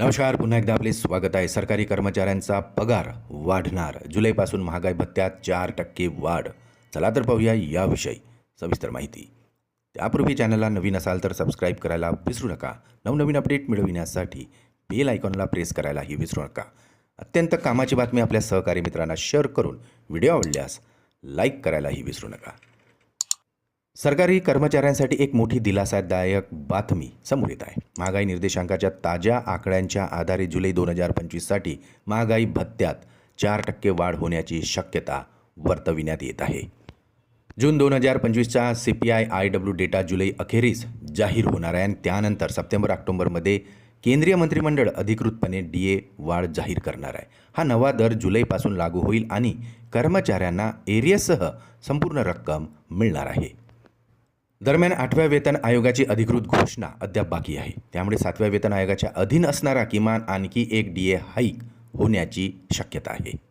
नमस्कार पुन्हा एकदा आपले स्वागत आहे. सरकारी कर्मचाऱ्यांचा पगार वाढणार. जुलैपासून महागाई भत्त्यात चार टक्के वाढ. चला तर पाहूया याविषयी सविस्तर माहिती. त्यापूर्वी चॅनलला नवीन असाल तर सबस्क्राईब करायला विसरू नका. नवनवीन अपडेट मिळविण्यासाठी बेल आयकॉनला प्रेस करायलाही विसरू नका. अत्यंत कामाची बातमी आपल्या सहकारी मित्रांना शेअर करून व्हिडिओ आवडल्यास लाईक करायलाही विसरू नका. सरकारी कर्मचाऱ्यांसाठी एक मोठी दिलासादायक बातमी समोर येत आहे. महागाई निर्देशांकाच्या ताज्या आकड्यांच्या आधारे जुलै दोन हजार पंचवीससाठी महागाई भत्त्यात चार टक्के वाढ होण्याची शक्यता वर्तविण्यात येत आहे. जून दोन हजार पंचवीसचा C P I I W data जुलै अखेरीस जाहीर होणार आहे आणि त्यानंतर सप्टेंबर ऑक्टोबरमध्ये केंद्रीय मंत्रिमंडळ अधिकृतपणे डी ए वाढ जाहीर करणार आहे. हा नवा दर जुलैपासून लागू होईल आणि कर्मचाऱ्यांना एरियससह संपूर्ण रक्कम मिळणार आहे. दरम्यान आठव्या वेतन आयोगाची अधिकृत घोषणा अद्याप बाकी आहे. त्यामुळे सातव्या वेतन आयोगाच्या अधीन असणारा किमान आणखी एक डी ए हाईक होण्याची शक्यता आहे.